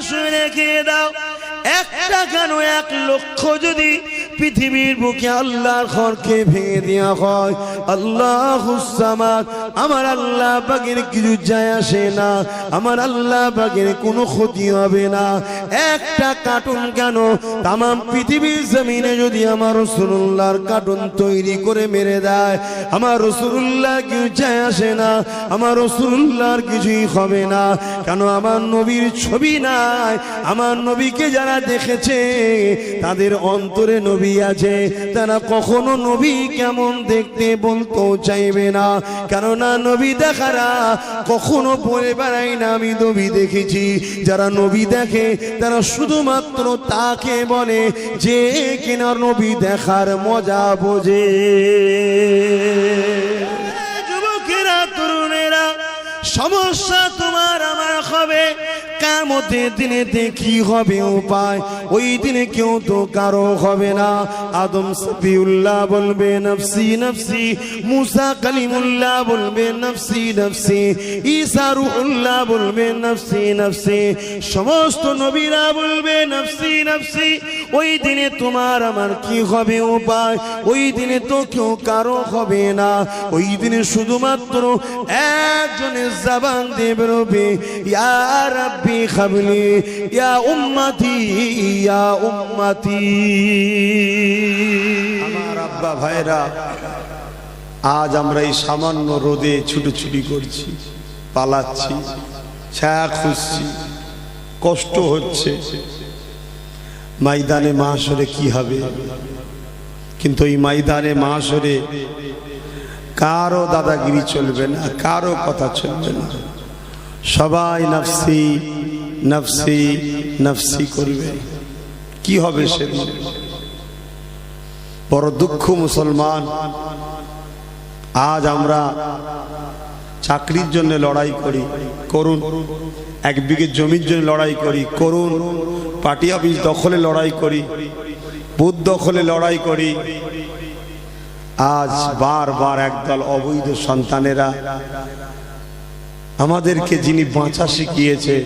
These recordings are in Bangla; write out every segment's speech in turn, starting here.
শুনে খেয়ে দাও। একটা কেন এক লক্ষ যদি পৃথিবীর বুকে আল্লাহর ঘরকে ভেঙে দেওয়া হয় আল্লাহ আমার আল্লাহ বাগের কিছু যায় আসে না। আমার আল্লাহ বাগের কোনো ক্ষতি হবে না। একটা কার্টুন কেন? তাম পৃথিবীর জমিনে যদি আমার রসুল্লাহর কার্টুন তৈরি করে মেরে দেয়, আমার রসুল্লাহ কিছু যায় আসে না। আমার রসুল্লাহর কিছুই হবে না। কেন আমার নবীর ছবি নাই? আমার নবীকে যারা দেখেছে, তাদের অন্তরে নবী আছে। তারা কখনো নবী কেমন দেখতে বলতেও চাইবে না। কেননা নবী দেখারা কখনো বলে বেড়াই না, আমি নবী দেখেছি। যারা নবী দেখে, তারা শুধুমাত্র তাকে বলে যে কিনা নবী দেখার মজা বোঝে। যুবকেরা, তরুণেরা, সমস্যা তোমার আমার হবে। কামতের দিনে দেখি হবে উপায়। ওই দিনে কেউ তো কারও হবে না। আদম সফিউল্লাহ বলবে, নফসি নফসি। মুসা কালিমুল্লাহ বলবে, নফসি নফসি। ঈসা রুহুল্লাহ বলবে, নফসি নফসি। সমস্ত নবীরা বলবে, নফসি নফসি। ওই দিনে তোমার আমার কি হবে উপায়? ওই দিনে তো কেউ কারও হবে না। ওই দিনে শুধুমাত্র একজনের জবান দিয়ে বেরোবে ইয়া খাবলি ইয়া উম্মতি ইয়া উম্মতি। আমার আব্বা ভাইরা, আজ আমরা এই সামান্য রোদে ছুটোছুটি করছি, পালাচ্ছি ছায়া খুঁজছি, কষ্ট হচ্ছে। ময়দানে মাসরে কি হবে? কিন্তু এই ময়দানে মাসরে কারও দাদাগিরি চলবে না, কারও কথা চলবে না। সবাই নফসি নফসি নফসি করবে। কি হবে সেদিন বড় দুঃখ মুসলমান। আজ আমরা চাকরির জন্য লড়াই করি, করুন। এক বিঘে জমির জন্য লড়াই করি, করুন। পার্টি অফিস দখলে লড়াই করি, বুথ দখলে লড়াই করি। আজ বারবার একদল অবৈধ সন্তানেরা আমাদেরকে যিনি বাঁচা শিখিয়েছে,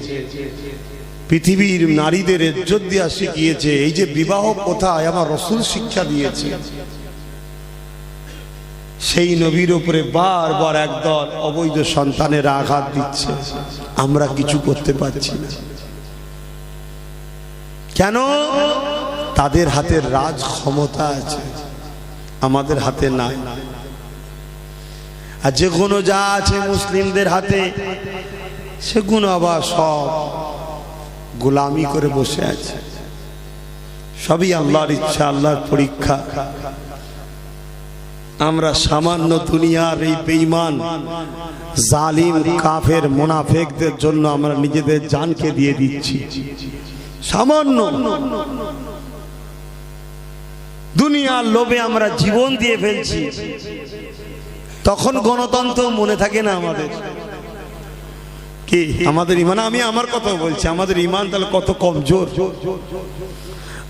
পৃথিবীর নারীদের ইজ্জত দেওয়া শিখিয়েছে, এই যে বিবাহ কোথায় আমার রসুল শিক্ষা দিয়েছে, সেই নবীর উপরে বারবার একদল অবৈধ সন্তানের আঘাত দিচ্ছে। আমরা কিছু করতে পারছি না। কেন? তাদের হাতে রাজ ক্ষমতা আছে, আমাদের হাতে নাই। আর যে কোনো যা আছে মুসলিমদের হাতে সেগুলো আবার সব গোলামি করে বসে আছে। সবই আল্লাহর ইচ্ছা, আল্লাহর পরীক্ষা। আমরা সামান্য দুনিয়ার এই বেঈমান, জালিম, কাফের, মোনাফেকদের জন্য আমরা নিজেদের জানকে দিয়ে দিচ্ছি। সামান্য। দুনিয়ার লোভে আমরা জীবন দিয়ে ফেলছি। তখন গণতন্ত্র মনে থাকে না আমাদের। কি? আমাদের ইমান, আমি আমার কথা বলছি, আমাদের ইমান তাহলে কত কমজোর।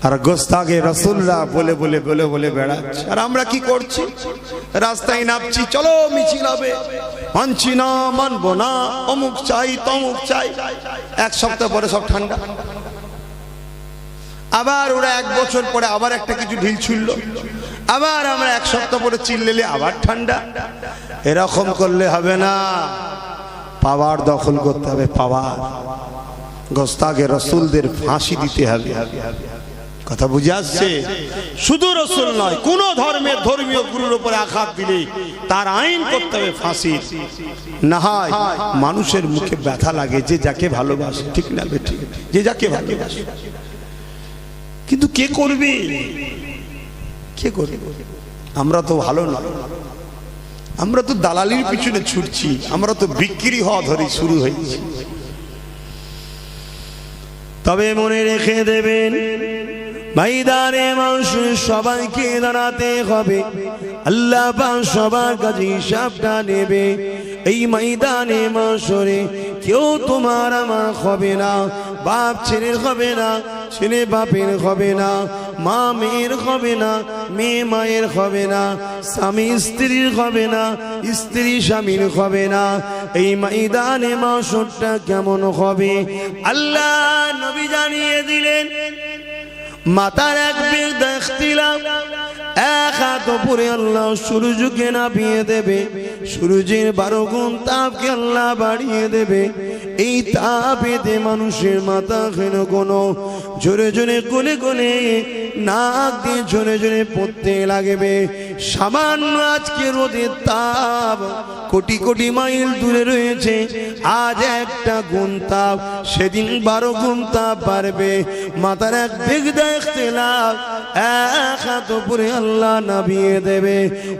আর গোস্তাগে রসুল্লাহ বলে বলে বলে বলে বেড়াচ্ছে। আর আমরা কি করছি? রাস্তায় নামছি, চলো মিছিল হবে। মানছি না, মানবো না, অমুক চাই, তমুক চাই। এক সপ্তাহ পরে সব ঠান্ডা। আবার ওরা এক বছর পরে আবার একটা কিছু ঢিল ছুড়লো। আবার আমরা এক সপ্তাহ পরে চিল্লেলে আবার ঠান্ডা। এরকম করলে হবে না। পাওয়ার দখল করতে হবে, পাওয়ার। গোস্তাগে রসুলদের ফাঁসি দিতে হবে। কথা বুঝে আসছে? শুধু রসুল নয়, কোন ধর্মের ধর্মীয় গুরুর উপরে আঘাত দিলে তার আইন করতে হবে ফাঁসি না হয় মানুষের মুখে ব্যথা লাগে যে যাকে ভালোবাসে, ঠিক না ঠিক যে যাকে ভালোবাসে। কিন্তু কে করবে? কে করবে আমরা তো ভালো না। আমরা তো দালালির পিছনে ছুটছি। আমরা তো বিক্রি হওয়া ধরে শুরু হয়েছি। তবে মনে রেখে দেবেন, ময়দানে মানুষ সবাইকে দাঁড়াতে হবে। আল্লাহ সবার কাছে হিসাবটা নেবে। এই ময়দানে মাসরে কেউ তোমার আমার হবে না। বাপ ছেলের হবে না, ছেলে বাপের হবে না। মা মেয়ের হবে না, মেয়ে মায়ের হবে না, স্বামী স্ত্রীর হবে না, স্ত্রী স্বামীর হবে না। এই ময়দানে মাসটা কেমন হবে? আল্লাহ নবী জানিয়ে দিলেন, মাতার এক বেগ দেখছিলাম, এক হাত উপরে আল্লাহ সূর্যকে নামিয়ে দেবে, সূর্যের বারো গুণ তাপকে আল্লাহ বাড়িয়ে দেবে। এই তাপেতে মানুষের মাথা কেন কোনো জোরে জোরে গলে গলে নাক দিয়ে ঝরে ঝরে পড়তে লাগবে। সামান্য আজকে রোদের তাপ, কোটি কোটি মাইল দূরে রয়েছে, আজ একটা গুণ তাপ, সেদিন বারো গুণ তাপ বাড়বে। মাথার এক বেগ দেখতে লাভ এক হাত উপরে আল্লাহ নামিয়ে দেবে।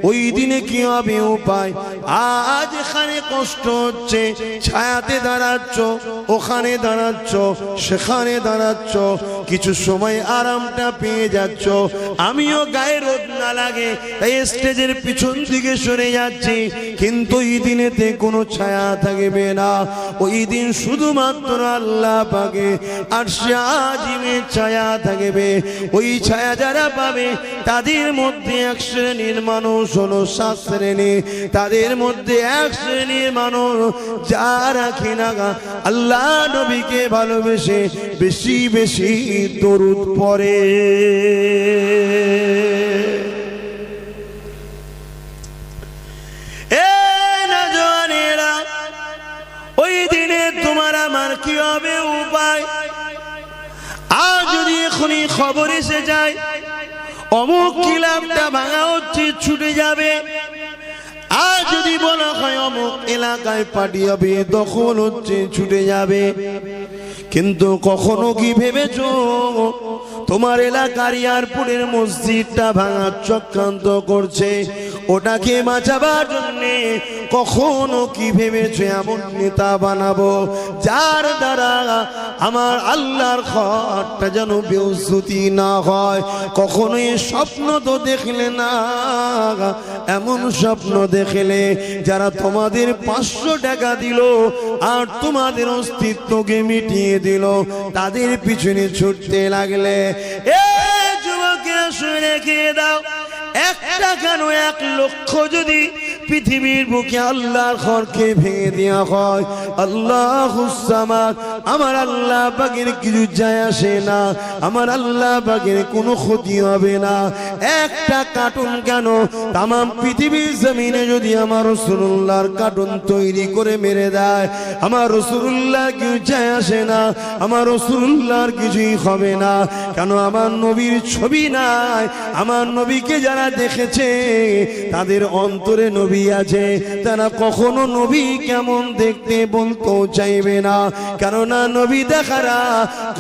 ওই দিনে কি হবে উপায়? আজ এখানে কষ্ট হচ্ছে, ছায়াতে দাঁড়াচ্ছ, ওখানে দাঁড়াচ্ছ, সেখানে দাঁড়াচ্ছ, কিছু সময় আরামটা পেয়ে যাচ্ছ। আমিও গায়ে রোদ না লাগে, তাই স্টেজের পিছন দিকে সরে যাচ্ছি, কিন্তু ওই দিনেতে কোনো ছায়া থাকবে না। ওই দিন শুধুমাত্র আল্লাহ পাকে আর আজিমের ছায়া থাকবে। ওই ছায়া যারা পাবে, তাদের মধ্যে এক শ্রেণির মানুষ হলো সাত শ্রেণি। তাদের মধ্যে এক শ্রেণির মানুষ যারা কিনা আল্লাহ নবীকে ভালোবেসে বেশি বেশি দরুদ পরে কি হবে উপায়? আর যদি এখনই খবর এসে যায়, অমুক কিলামটা ভাঙা হচ্ছে, ছুটে যাবে। আর যদি বলা হয় অমুক এলাকায় পার্টি হবে দখল হচ্ছে, ছুটে যাবে। কিন্তু কখনো কি ভেবেছো, তোমার এলাকার এয়ারপোর্টের মসজিদটা ভাঙার চক্রান্ত করছে? ওটাকে বাঁচাবার জন্যে কখনো কি ভেবেছো এমন নেতা বানাবো? যার দ্বারা আমার আল্লাহর ঘরটা যেন বেউসুতি না হয়? কখনোই স্বপ্ন তো দেখলে না। এমন স্বপ্ন দেখলে যারা তোমাদের পাঁচশো টাকা দিল আর তোমাদের অস্তিত্বকে মিটিয়ে দিল, তাদের পিছনে ছুটতে লাগলে, এ যুবকেরা শুনে রেখে দাও, একটা কেন এক লক্ষ যদি পৃথিবীর বুকে আল্লাহর ঘরকে ভেঙে দেওয়া হয়। আল্লাহ আমার আল্লাহ বাগের কিছু যায় আসে না। আমার আল্লাহ বাগের কোনো ক্ষতি হবে না। একটা কার্টুন কেন? তাম পৃথিবীর জমিনে যদি আমার রসুল্লাহর কার্টুন তৈরি করে মেরে দেয়, আমার রসুল্লাহ কেউ যায় আসে না। আমার রসুল্লাহর কিছুই হবে না। কেন আমার নবীর ছবি নাই? আমার নবীকে যারা দেখেছে, তাদের অন্তরে নবী আছে তারা কখনো নবী কেমন দেখতে বলতেও চাইবে না। কেননা নবী দেখারা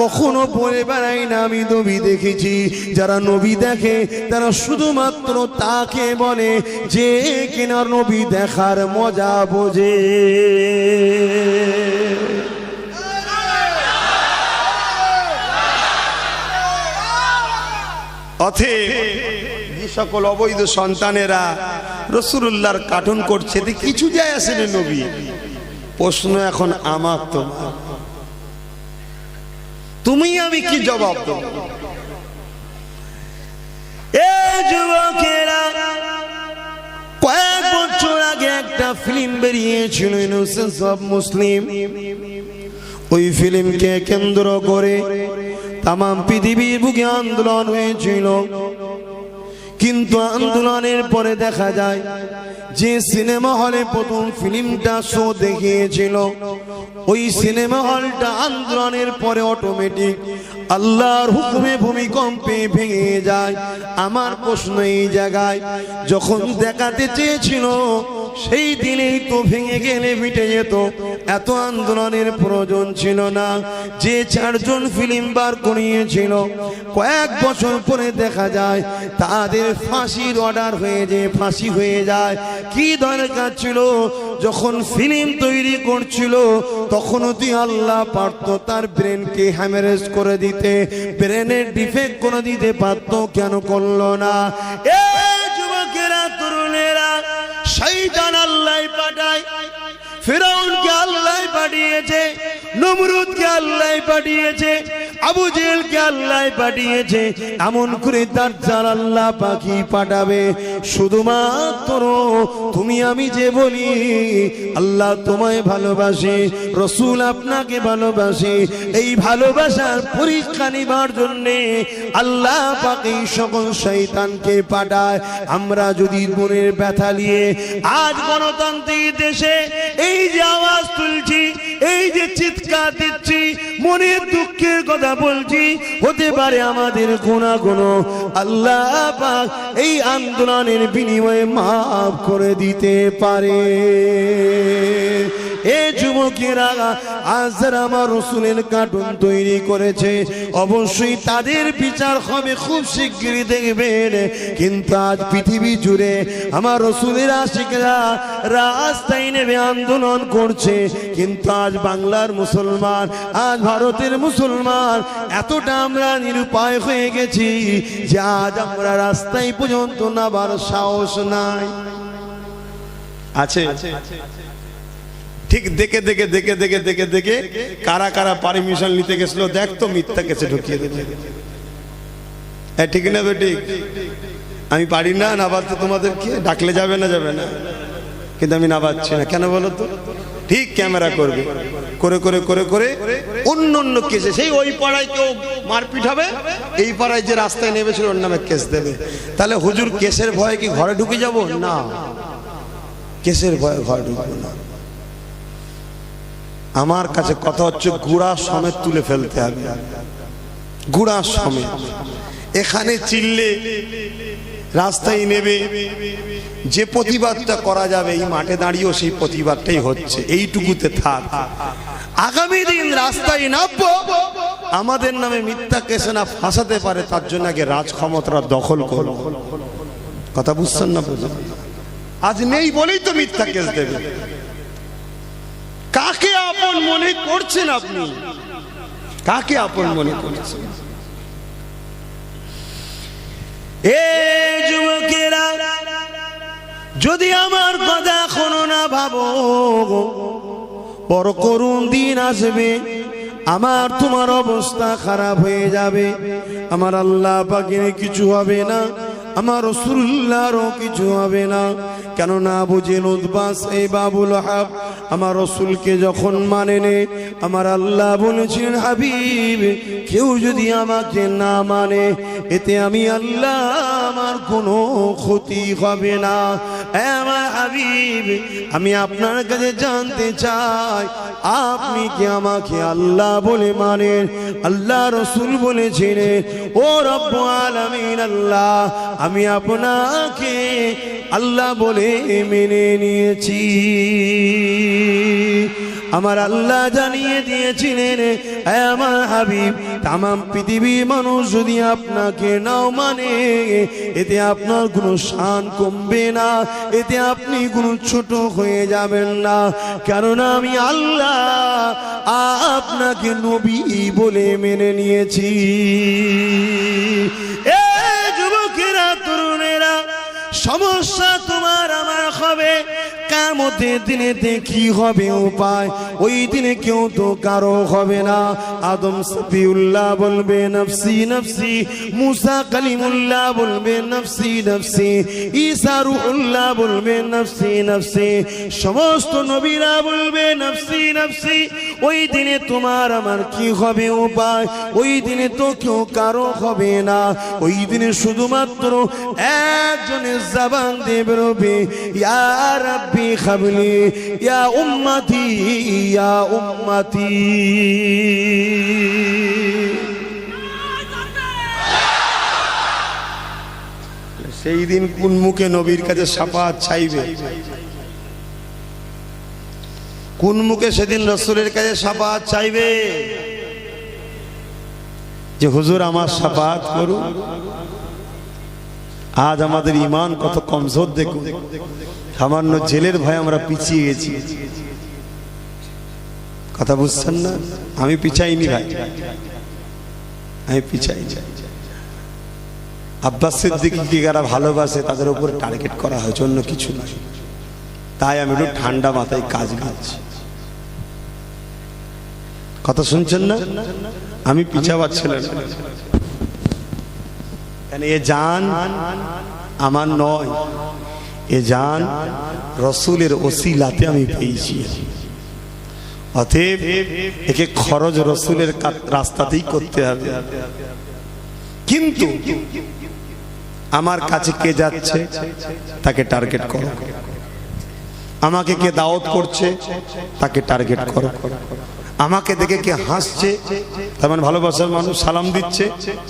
কখনো বলে বেড়াই না, আমি নবী দেখেছি। যারা নবী দেখে, তারা শুধুমাত্র তাকে বলে যে, কিনা নবী দেখার মজা বোঝে। অথেব, যে সকল অবৈধ সন্তানেরা রসুল্লাহর কার্টুন করছে কিছু যায় আসে নবী। প্রশ্ন এখন আমার তোমার তুমি আমি কি জবাব কয়েক বছর আগে একটা ফিল্ম বেরিয়েছিল ইনোসেন্স মুসলিম। ওই ফিল্মকে কেন্দ্র করে তাম পৃথিবীর বুকে আন্দোলন হয়েছিল। কিন্তু আন্দোলনের পরে দেখা যায়, যে সিনেমা হলে প্রথম ফিল্মটা শো দেখিয়েছিল। ওই সিনেমা হলটা আন্দোলনের পরে অটোমেটিক আল্লাহর হুকুমে ভূমিকম্পে ভেঙে যায়। আমার প্রশ্ন এই জায়গায়, যখন দেখাতে চেয়েছিল সেই দিনেই তো ভেঙে গেলে মিটে যেত। এত আন্দোলনের প্রয়োজন ছিল না। যে চারজন ফিল্ম বার করিয়েছিল, কয়েক বছর পরে দেখা যায় তাদের ফাঁসির অর্ডার হয়ে যে ফাঁসি হয়ে যায়। কি দরকার ছিল? যখন ফিল্ম তৈরি করছিল, তখন তুই আল্লাহ পারত তার ব্রেনকে হ্যামারেজ করে দিতে। ব্রেনের ডিফেক্ট করে দিতে পারত কেন করল না? এ শৈতান আল্লাহ পাঠায়। ফেরাউনকে আল্লাহ পাঠিয়েছে নমরুদকে আল্লাহ পাঠিয়েছে আবু জেলকে আল্লাহ পাঠিয়েছে এমন করে তার চাল আল্লাহ পাখি পাঠাবে। শুধুমাত্র তুমি আমি যে বলি, আল্লাহ তোমায় ভালোবাসে, রসুল আপনাকে ভালোবাসে। এই ভালোবাসার পরীক্ষা নিবার জন্যে আল্লাহ এই সকল শৈতানকে পাঠায়। আমরা যদি মনের ব্যথা নিয়ে আজ গণতান্ত্রিক দেশে এই যে আওয়াজ তুলছি, এই যে চিৎকার দিচ্ছি, মনের দুঃখের কথা বলছি, হতে পারে আমাদের গোনা কোনো আল্লাহ এই আন্দোলনের বিনিময়ে মাফ করে দিতে পারে। এ যুবকেরা আজ যারা আমার রসুলের কার্টুন তৈরি করেছে। অবশ্যই তাদের বিচার হবে খুব শিগগিরই দেখবেন। কিন্তু আজ পৃথিবী জুড়ে আমার রসুলের আশিকরা রাস্তায় নেমে আন্দোলন করছে। কিন্তু আজ বাংলার মুসলমান আজ ভারতের মুসলমান এতটা আমরা নিরুপায় হয়ে গেছি যে আজ আমরা রাস্তায় পর্যন্ত নাবার সাহস নাই। আছে। ঠিক দেখে দেখে দেখে দেখে দেখে দেখে কারা কারা পারমিশন নিতে গেছিল দেখ তো মিথ্যা কেসে ঢুকিয়ে দেবে এ, ঠিক না বেটি আমি পারি না নাবাতে তোমাদেরকে ডাকলে যাবে না যাবে না। কিন্তু আমি নাবাচ্ছি না। কেন বলো তো? ঠিক ক্যামেরা করবে। করে করে করে করে অন্য অন্য কেসে সেই ওই পাড়ায় কেউ মারপিট হবে? এই পাড়ায় যে রাস্তায় নেমেছিল ওর নামে কেস দেবে। তাহলে হুজুর কেসের ভয়ে কি ঘরে ঢুকে যাব? না। কেসের ভয়ে ঘরে ঢুকবো না। আমার কাছে কথা হচ্ছে গুড়া সমেত তুলে ফেলতে হবে। গুড়া সমেত। এখানে চিল্লে রাস্তায় নেবে। যে প্রতিবাদটা করা যাবে, এই মাঠে দাঁড়িয়েও সেই প্রতিবাদটাই হচ্ছে। এইটুকুতে থাক। আগামী দিন রাস্তায় নামবো। আমাদের নামে মিথ্যা কেসে না ফাঁসাতে পারে, তার জন্য আগে রাজ ক্ষমতাটা দখল করো কথা বুঝছেন না আজ নেই বলেই তো মিথ্যা কেস দেবে। আপন মনে করছেন আপনি? কাকে আপন মনে করছেন? এ যুবকেরা, যদি আমার কথা এখনও না, ভাবো বড় করুণ দিন আসবে, আমার তোমার অবস্থা খারাপ হয়ে যাবে। আমার আল্লাহ পাকের কিছু হবে না, আমার রসুল্লাহরও কিছু হবে না। কেননা বুঝেন উদ্বাস এই বাবুল হাব, আমার রসুলকে যখন মানে নে আমার আল্লাহ বলেছিলেন, হাবিব, কেউ যদি আমাকে না মানে এতে আমি আল্লাহ, আমার কোনো ক্ষতি হবে না। আমার হাবিব, আমি আপনার কাছে জানতে চাই, আপনি কি আমাকে আল্লাহ বলে মানেন? আল্লাহ রসুল বলেছিলেন, ও রব্ব আলামিন আল্লাহ, আমি আপনাকে আল্লাহ বলে মেনে নিয়েছি। আমার আল্লাহ জানিয়ে দিয়েছিলেন আমার হাবিব তাম পৃথিবীর মানুষ যদি আপনাকে নাও মানে এতে আপনার কোনো শান কমবে না, এতে আপনি কোনো ছোট হয়ে যাবেন না। কারণ আমি আল্লাহ আপনাকে নবী বলে মেনে নিয়েছি। এ সমস্যা তোমার আমার হবে। কামতের দিনে কি হবে উপায়। ওই দিনে কেউ তো কারও হবে না। আদম সফিউল্লাহ বলবে, নফসি নফসি। মুসা কালিমুল্লাহ বলবে, নফসি নফসি। ঈসা রুহুল্লাহ বলবে, নফসি নফসি। সমস্ত নবীরা বলবে, নফসি নফসি। ওই দিনে তোমার আমার কি হবে উপায়? ওই দিনে তো কেউ কারও হবে না। ওই দিনে শুধুমাত্র একজনের জবান দিয়ে ইয়া রাব্বি খাবলি ইয়া উম্মতি ইয়া উম্মতি সেই দিন কোন মুখে নবীর কাছে সাফাত চাইবে? কোন মুখে সেদিন রসুলের কাছে সাফাত চাইবে? যে হুজুর আমার সাফাত করুন আজ আমাদের ইমান কত কমজোর দেখুন। সামান্য জেলের ভয় আমরা পিছিয়ে গেছি। কথা বুঝছেন না? আমি পিছাইনি ভাই। আমি পিছাই আব্বাস সিদ্দিককে যারা ভালোবাসে, তাদের উপর টার্গেট করা হয় অন্য কিছু নয়। তাই আমি একটু ঠান্ডা মাথায় কাজ করছি। কথা শুনছেন না? আমি পিছাবার ছিলেন এ জান আমার নয়, এ জান রসুলের ওসিলাতে আমি পেয়েছি। অতএব একে খরচ রসুলের রাস্তাতেই করতে হবে। কিন্তু আমার কাছে কে যাচ্ছে, তাকে টার্গেট করো। আমাকে কে দাওয়াত করছে, তাকে টার্গেট করো। আমাকে দেখে কে হাসছে, তার মানে ভালোবাসার মানুষ সালাম দিচ্ছে,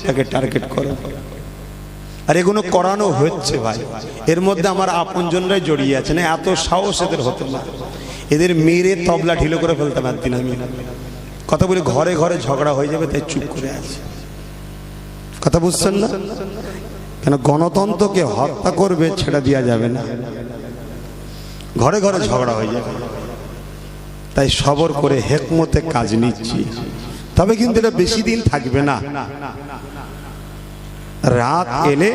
তাকে টার্গেট করো। আর এগুলো করানো হচ্ছে ভাই। এর মধ্যে আমার আপনজনরাই জড়িয়ে আছে না এত সাহস এদের হতো না। এদের মেরে তবলা ঢিলো করে ফেলতে পারতেন আমি। কথা বলি ঘরে ঘরে ঝগড়া হয়ে যাবে, তাই চুপ করে আছে। কথা বুঝছেন না? কেন গণতন্ত্রকে হত্যা করবে ছেড়ে দেওয়া যাবে না। ঘরে ঘরে ঝগড়া হয়ে যাবে। তাই সবর করে হেকমতে কাজ নিচ্ছি। তবে কিন্তু এটা বেশি দিন থাকবে না। রাত এলে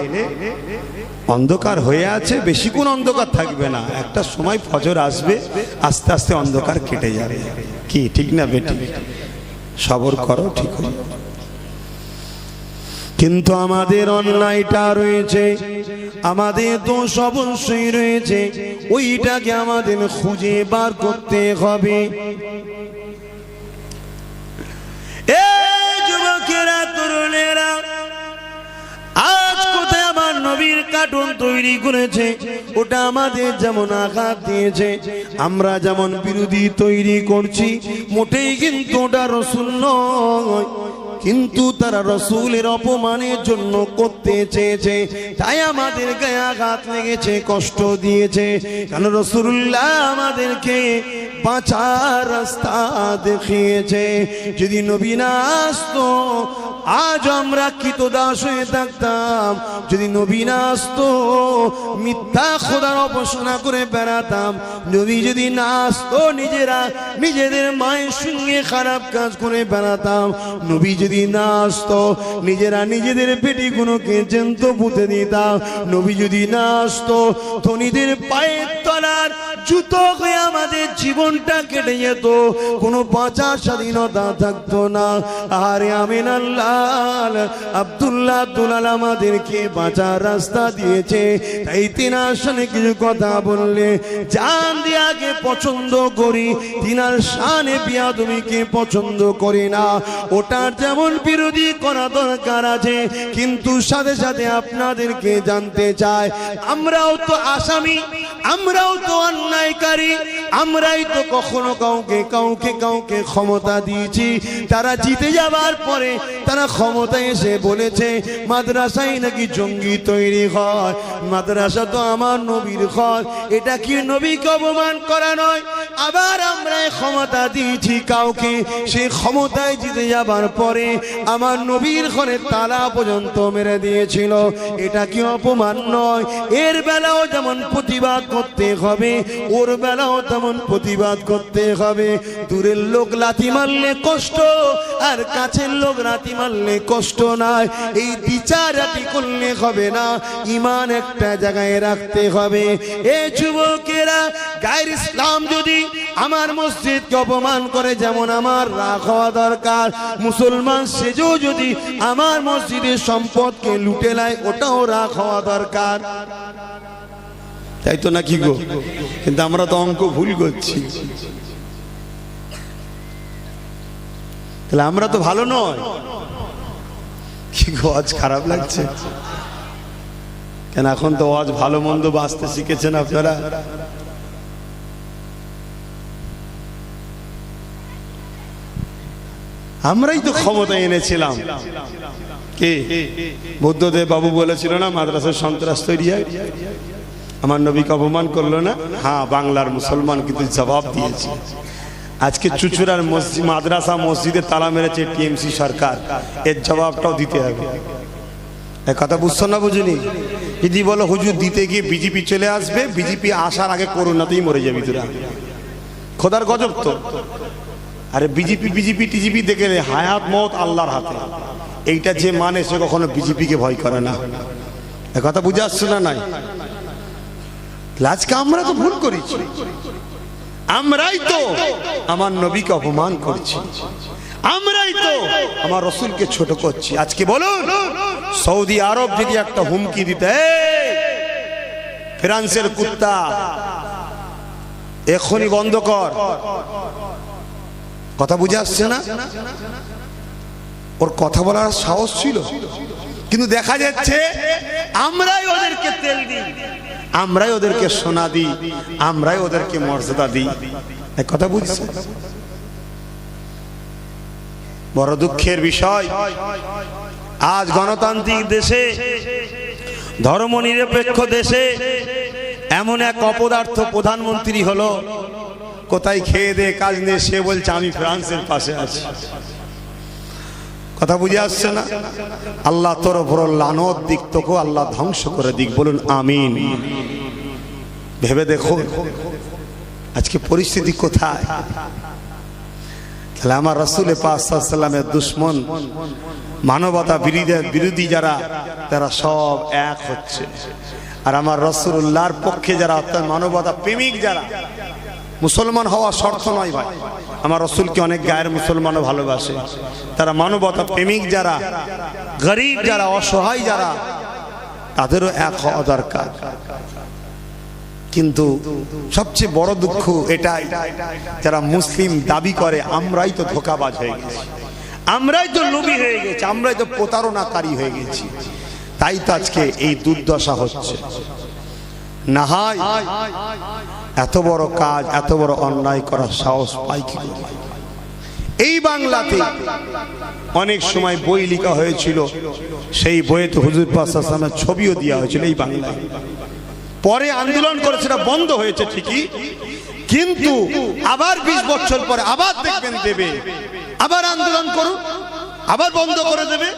অন্ধকার হয়ে আছে, বেশিক্ষণ অন্ধকার থাকবে না। একটা সময় ফজর আসবে, আস্তে আস্তে অন্ধকার কেটে যাবে। কি, ঠিক না বেটি? সবর করো, ঠিক কিন্তু আমাদের অন্যায়টা রয়েছে, আমাদের দোষ অবশ্যই রয়েছে, ওইটাকে আমাদের খুঁজে বার করতে হবে। নবীর কার্টুন তৈরি করেছে। ওটা আমাদের যেমন আঘাত দিয়েছে, আমরা যেমন বিরোধী তৈরি করছি, মোটেই কিন্তু ওটা রসুল নয়। কিন্তু তারা রসুলের অপমানের জন্য করতে চেয়েছে, তাই আমাদের গায়ে আঘাত লেগেছে, কষ্ট দিয়েছে। কারণ রসুল্লাহ আমাদেরকে বাঁচার রাস্তা দেখিয়েছে। যদি নবীন আসতো আজ আমরা কৃতদাস হয়ে থাকতাম। যদি নবী না আসতো, মিথ্যা খোদার অপসনা করে বেড়াতাম। নবী যদি না আসতো, নিজেরা নিজেদের মায়ের সঙ্গে খারাপ কাজ করে বেড়াতাম। নবী যদি না আসতো, নিজেরা নিজেদের পেটিগুলোকে জ্যান্ত পুঁতে দিতাম। নবী যদি না আসতো, ধনীদের পায়ের তলার জুতো হয়ে আমাদের জীবনটা কেটে যেত। কোনো বাঁচার স্বাধীনতা থাকতো না। আরে আমিন আল্লাহ। আব্দুল্লাহ দুলাল আমাদেরকে বাঁচার রাস্তা দিয়েছে। তাই তিনার সামনে কিছু কথা বললে, জান দিয়াকে পছন্দ করি তিনার শানে বিয়াদমিকে পছন্দ করি না। ওটার যেমন বিরোধী করা দরকার আছে, কিন্তু সাথে সাথে আপনাদেরকে জানতে চাই, আমরাও তো আসামি, আমরাও তো অন্যায়কারী, আমরাই তো কখনো কাউকে কাউকে কাউকে ক্ষমতা দিয়েছি। তারা জিতে যাবার পরে তারা ক্ষমতায় এসে বলেছে, মাদ্রাসায় নাকি জঙ্গি তৈরি হয়? মাদ্রাসা তো আমার নবীর ঘর। এটা কি নবীকে অপমান করা নয়? আবার আমরা ক্ষমতা দিয়েছি কাউকে। সেই ক্ষমতায় জিতে যাবার পরে আমার নবীর ঘরে তালা পর্যন্ত মেরে দিয়েছিল। এটা কি অপমান নয়? এর বেলাও যেমন প্রতিবাদ করতে হবে, ওর বেলাও তেমন প্রতিবাদ করতে হবে। দূরের লোক লাথি মারলে কষ্ট, আর কাছের লোক লাথি মারলে কষ্ট নয় এই বিচারাটি করলে হবে না। ইমান একটা জায়গায় রাখতে হবে। এ যুবকেরা, গায়ের ইসলাম যদি আমার মসজিদকে অপমান করে, যেমন আমার রাগ হওয়া দরকার, মুসলমান সেজও যদি আমার মসজিদের সম্পদকে লুটে নেয়, ওটাও রাগ হওয়া দরকার। তাই তো নাকি গো? কিন্তু আমরা তো অঙ্ক ভুল করছি। তাহলে আমরা তো ভালো নয়। কি গো, আজ খারাপ লাগছে? কেন এখন তো আজ ভালো মন্দ বাঁচতে শিখেছেন আপনারা? আমরাই তো ক্ষমতা এনেছিলাম। কে? বুদ্ধদেব বাবু বলেছিল না, মাদ্রাসার সন্ত্রাস তৈরি হয়। আমার নবীকে অপমান করল না? হ্যাঁ বাংলার মুসলমান কিন্তু জবাব দিয়েছে আজকে চুচুড়ার মসজিদ মাদ্রাসা মসজিদে তালা মেরেছে টিএমসি সরকার। এর জবাবটাও দিতে হবে। কথা বুঝছ না বুঝিনি? যদি বলো হুজুর দিতে গিয়ে বিজেপি চলে আসবে বিজেপি আসার আগে করোনাতেই মরে যাবি তোরা। খোদার গজব তো। আরে বিজেপি বিজেপি টিজিপি দেখে হায়াত মত আল্লাহর হাতে। এইটা যে মানে সে কখনো বিজেপিকে ভয় করে না। কথা বুঝে আসছে না নাই? আজকে আমরা তো ভুল করেছি। আমরাই তো আমার নবীকে অপমান করছি। আমরাই তো আমার রসুলকে ছোট করছি। আজকে বলুন, সৌদি আরব যদি একটা হুমকি দিতে, ফ্রান্সের কুত্তা, এখনই বন্ধ কর। কথা বুঝে আসছে না? ওর কথা বলার সাহস ছিল। কিন্তু দেখা যাচ্ছে, আমরাই ওদেরকে তেল দিই। আমরাই ওদেরকে সোনা দিই, আমরাই ওদেরকে মর্যাদা দিই। এক কথা বুঝছে বড় দুঃখের বিষয়, আজ গণতান্ত্রিক দেশে, ধর্মনিরপেক্ষ দেশে এমন এক অপদার্থ প্রধানমন্ত্রী হলো, কোথায় খেয়ে দে কাজ নেই, সে বলছে, আমি ফ্রান্সের পাশে আছি। কথা বুঝে আসছে না? আল্লাহ তোর উপর লানত দিক তোকে আল্লাহ ধ্বংস করে দিক। বলুন, আমিন। ভেবে দেখো আজকে পরিস্থিতি কোথায়? তাহলে আমার রসুল পাশাল্লামের দুশ্মন, মানবতা বিরোধী বিরোধী যারা, তারা সব এক হচ্ছে। আর আমার রসুল্লাহর পক্ষে যারা মানবতা প্রেমিক যারা মুসলমান হওয়া শর্ত নয় ভাই। আমার রসুলকে অনেক গায়ের মুসলমানও ভালোবাসে। তারা মানবতা প্রেমিক যারা, গরিব যারা, অসহায় যারা, তাদেরও এক হওয়া দরকার। কিন্তু সবচেয়ে বড় দুঃখ এটাই, যারা মুসলিম দাবি করে, আমরাই তো ধোকাবাজ হয়ে গেছি। আমরাই তো লোভী হয়ে গেছি, আমরাই তো প্রতারণাকারী হয়ে গেছি। তাই তো আজকে এই দুর্দশা হচ্ছে। না হয় এত বড় কাজ, এত বড় অন্যায় করার সাহস পাই কি এই বাংলাতে অনেক সময় বই লেখা হয়েছিল, সেই বইয়েতে হুজুর পাশামের ছবিও দেওয়া হয়েছিল এই বাংলায়। পরে আন্দোলন করে সেটা বন্ধ হয়েছে ঠিকই, কিন্তু আবার বিশ বছর পরে আবার দেখবেন দেবে, আবার আন্দোলন করুন, আবার বন্ধ করে দেবে।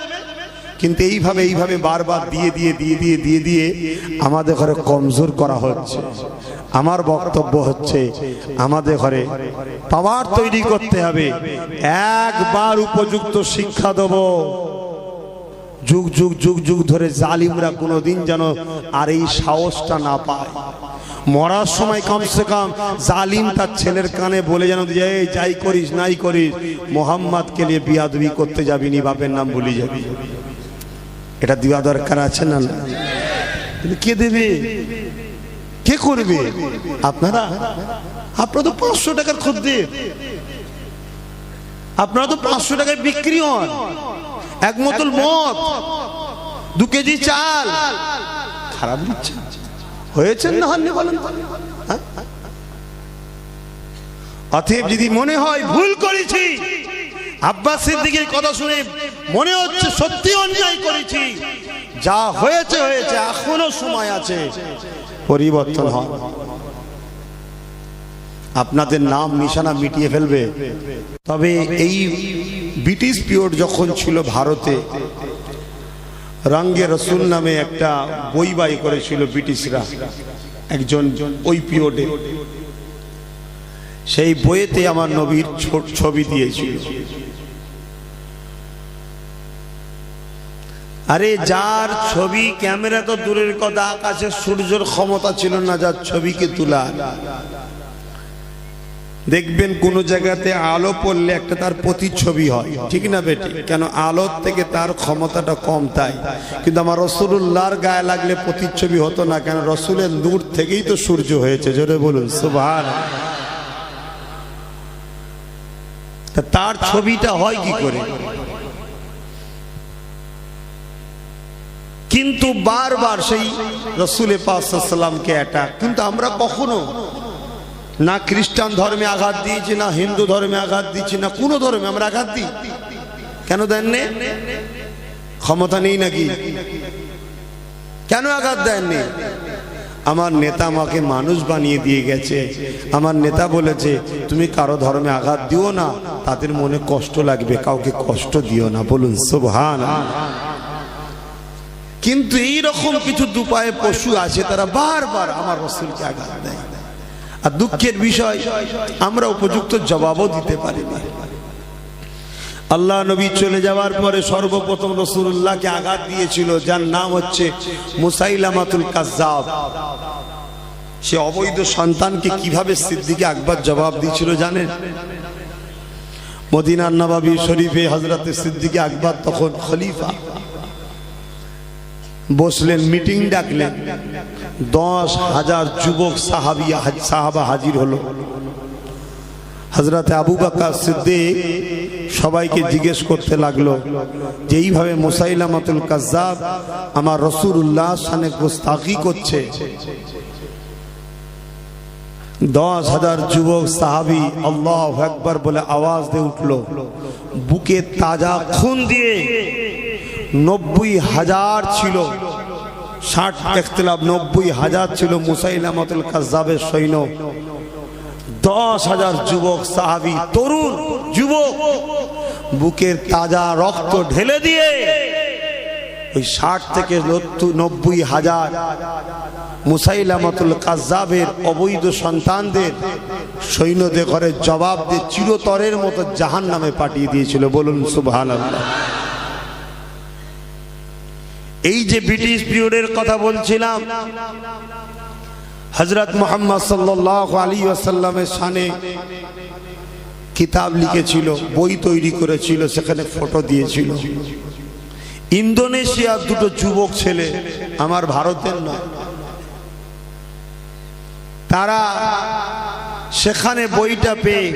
কিন্তু এইভাবে এইভাবে বারবার দিয়ে দিয়ে দিয়ে দিয়ে দিয়ে দিয়ে আমাদের ঘরে কমজোর করা হচ্ছে। আমার বক্তব্য হচ্ছে, আমাদের ঘরে পাওয়ার তৈরি করতে হবে। একবার উপযুক্ত শিক্ষা দেবো। যুগ যুগ যুগ যুগ ধরে জালিমরা কোনোদিন যেন আর এই সাহসটা না পায়। মরার সময় কমসে কম জালিম তার ছেলের কানে বলে যেন যে, "এই, যাই করিস, নাই করিস, মোহাম্মদকে নিয়ে বিয়াদবি করতে যাবি নি, বাপের নাম ভুলি যাবি। এটা দেওয়া দরকার আছে না কে দেবে? কে করবে? আপনারা? আপনারা তো পাঁচশো টাকার খদ্দের। আপনারা তো পাঁচশো টাকায় বিক্রি হন। এক বোতল মদ, দু কেজি চাল। খারাপ দিচ্ছে। হয়েছেন না হননি বলেন হ্যাঁ? অতএব যদি মনে হয় ভুল করেছি আব্বাস সিদ্দিকের কথা শুনে মনে হচ্ছে সত্যি অন্যায় করেছি। যা হয়েছে হয়েছে, এখনও সময় আছে। পরিবর্তন হয়। আপনাদের নাম, নিশানা মিটিয়ে ফেলবে। তবে এই ব্রিটিশ পিরিয়ড যখন ছিল ভারতে, রঙ্গে রসুল নামে একটা বই বাই করেছিল ব্রিটিশরা, একজন ওই পিরিয়ডে। সেই বইয়েতে আমার নবীর ছবি দিয়েছিল। আরে যার ছবি, ক্যামেরা তো দূরের কথা, আকাশে সূর্যের ক্ষমতা ছিল না, যার ছবিকে তোলা। দেখবেন কোন জায়গাতে আলো পড়লে একটা তার প্রতিচ্ছবি হয়। ঠিক না বেটি? কেন? আলোর থেকে তার ক্ষমতাটা কম তাই। কিন্তু আমার রসুল্লাহর গায়ে লাগলে প্রতিচ্ছবি হতো না, কেন? রসুলের দূর থেকেই তো সূর্য হয়েছে, জোরে বলুন সুভান তার ছবিটা হয় কি করে? কিন্তু বারবার সেই রসুলে পাশাল্লামকে অ্যাটাক কিন্তু আমরা কখনো না খ্রিস্টান ধর্মে আঘাত দিয়েছি, না হিন্দু ধর্মে আঘাত দিচ্ছি না কোনো ধর্মে আমরা আঘাত দিই। কেন দেননি ক্ষমতা নেই নাকি? কেন আঘাত দেননি আমার নেতা আমাকে মানুষ বানিয়ে দিয়ে গেছে। আমার নেতা বলেছে, তুমি কারও ধর্মে আঘাত দিও না, তাদের মনে কষ্ট লাগবে, কাউকে কষ্ট দিও না। বলুন সুবহান কিন্তু এই রকম কিছু দুপায়ে পশু আছে, তারা বারবার আমার রসুলকে আঘাত দেয়। আর দুঃখের বিষয়, আমরা উপযুক্ত জবাবও দিতে পারি না আল্লাহ নবী চলে যাওয়ার পরে সর্বপ্রথম রসুল্লাহকে আঘাত দিয়েছিল, যার নাম হচ্ছে মুসাইলামাতুল কাজাব সে অবৈধ সন্তানকে কীভাবে সিদ্দিকে আকবর জবাব দিয়েছিল জানেন? মদিনার নবাবী শরীফে হজরত সিদ্দিকে আকবর তখন খলিফা। বসলেন মিটিং ডাকলেন। দশ হাজার যুবক সাহাবি সাহাবা হাজির হলো। হজরত আবু বাক্কা সিদ্দিক সবাইকে জিজ্ঞেস করতে লাগল যে, এইভাবে মোসাইলামাতুল কাজ্জাব আমার রসুল্লাহ সানে গোস্তাকি করছে? দশ হাজার যুবক সাহাবি আল্লাহ একবার বলে আওয়াজ দিয়ে উঠল, বুকে তাজা খুন দিয়ে নব্বই হাজার ছিল। ষাট একতলাপ নব্বই হাজার ছিল মুসাইলামতুল কাজাবের সৈন্য। দশ হাজার যুবক সাহাবি, তরুণ যুবক, বুকের তাজা রক্ত ঢেলে দিয়ে ওই ষাট থেকে নব্বই হাজার মুসাইলামতুল কাজাবের অবৈধ সন্তানদের সৈন্যদের ঘরে জবাব দিয়ে চিরতরের মতো জাহান নামে পাঠিয়ে দিয়েছিল। বলুন সুবহান এই যে ব্রিটিশ পিরিয়ডের কথা বলছিলাম হজরত মোহাম্মদ সাল্লাহ আলী আসাল্লামের সানে কিতাব লিখেছিল, বই তৈরি করেছিল, সেখানে ফটো দিয়েছিল। ইন্দোনেশিয়ার দুটো যুবক ছেলে, আমার ভারতের নয়, তারা সেখানে বইটা পেয়ে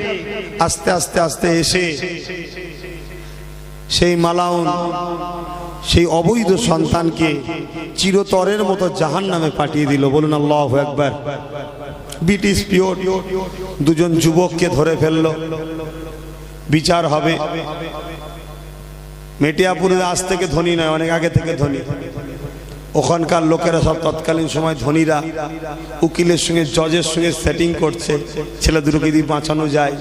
আস্তে আস্তে আস্তে এসে সেই মালাউন, সেই অবৈধ সন্তানকে চিরতরের মতো জাহান নামে পাঠিয়ে দিল। বলুন, আল্লাহ একবার ব্রিটিশ পিওর দুজন যুবককে ধরে ফেলল। বিচার হবে। মেটিয়াপুরে আজ থেকে ধনী নয়, অনেক আগে থেকে ধনী। ওখানকার লোকেরা সব তৎকালীন সময় ধনীরা। উকিলের সঙ্গে, জজের সঙ্গে সেটিং করছে। ছেলে দুটোকে যদি বাঁচানো যায়।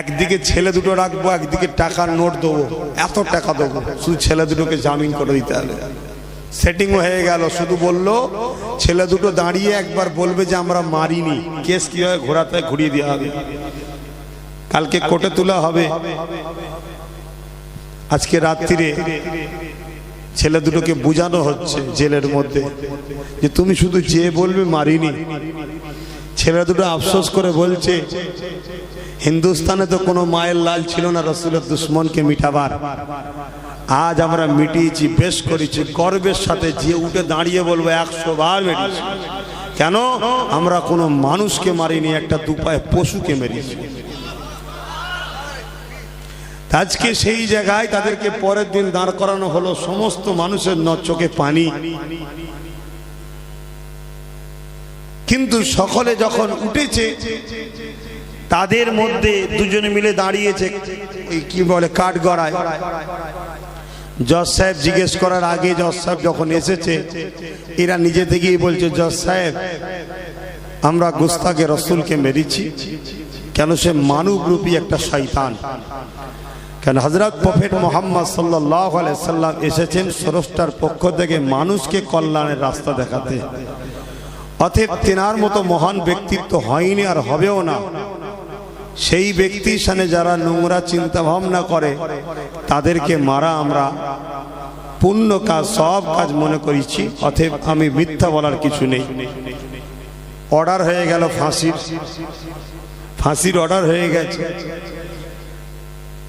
একদিকে ছেলে দুটো রাখব, একদিকে টাকার নোট দেবো। এত টাকা দেবো, শুধু ছেলে দুটোকে জামিন করে দিতে হবে। সেটিং হয়ে গেল, শুধু বলল, ছেলে দুটো দাঁড়িয়ে একবার বলবে যে আমরা মারিনি। কেস কীভাবে ঘোরাতে ঘুরিয়ে দেওয়া হবে। কালকে কোর্টে তোলা হবে। আজকে রাত্রিরে ছেলে দুটোকে বোঝানো হচ্ছে জেলের মধ্যে, যে তুমি শুধু যে বলবে মারিনি। ছেলে দুটো আফসোস করে বলছে, হিন্দুস্তানে তো কোনো মায়ের লাল ছিল না, রসুলের দুশ্মনকে মিটাবার। আজ আমরা মিটিয়েছি, বেশ করেছি, গর্বের সাথে যে উঠে দাঁড়িয়ে বলব, একশো বার মেরেছি। কেন? আমরা কোনো মানুষকে মারিনি, একটা দুপায়ে পশুকে মেরেছি। আজকে সেই জায়গায় তাদেরকে পরের দিন দাঁড় করানো হলো, সমস্ত মানুষের চোখে পানি। কিন্তু সকলে যখন উঠেছে, তাদের মধ্যে দুজনে মিলে দাঁড়িয়েছে কি বলে কাঠ গড়ায় জজ সাহেব জিজ্ঞেস করার আগে জজ সাহেব যখন এসেছে, এরা নিজে থেকেই বলছে, জজ সাহেব, আমরা গুস্তাকে রসুলকে মেরেছি, কেন সে মানব রূপী একটা শয়তান? কেন হজরত প্রফেট মোহাম্মদ সাল্লাহ সাল্লাম এসেছেন স্রষ্টার পক্ষ থেকে মানুষকে কল্যাণের রাস্তা দেখাতে? অতএব তেনার মতো মহান ব্যক্তিত্ব হয়নি আর হবেও না। সেই ব্যক্তির সামনে যারা নোংরা চিন্তা ভাবনা করে, তাদেরকে মারা আমরা পূর্ণ কাজ, সব কাজ মনে করেছি, অতএব আমি মিথ্যা বলার কিছু নেই। অর্ডার হয়ে গেল ফাঁসির। ফাঁসির অর্ডার হয়ে গেছে।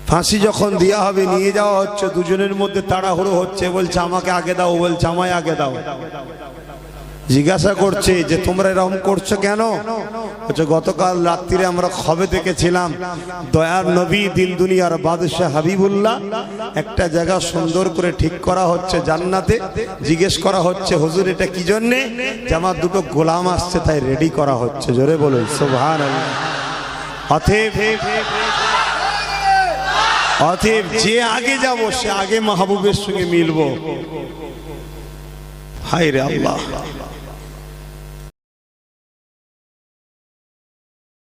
ফাঁসি যখন দেওয়া হবে, নিয়ে যাওয়া হচ্ছে, দুজনের মধ্যে তাড়াহুড়ো হচ্ছে, বলছে আমাকে আগে দাও, বলছে আমায় আগে দাও। জিজ্ঞাসা করছে যে তোমরা এরকম করছ কেন? বলছে, গতকাল রাত্রিরে আমরা খবে দেখেছিলাম, দয়ার নবী দিন দুনিয়ার বাদশাহ হাবিবুল্লাহ একটা জায়গা সুন্দর করে ঠিক করা হচ্ছে জান্নাতে। জিজ্ঞেস করা হচ্ছে, হুজুর, এটা কি জন্যে? যে আমার দুটো গোলাম আসছে, তাই রেডি করা হচ্ছে। জোরে বলুন সোভান অথেব যে আগে যাব, সে আগে মাহবুবের সঙ্গে মিলবো। হায় রে আল্লাহ।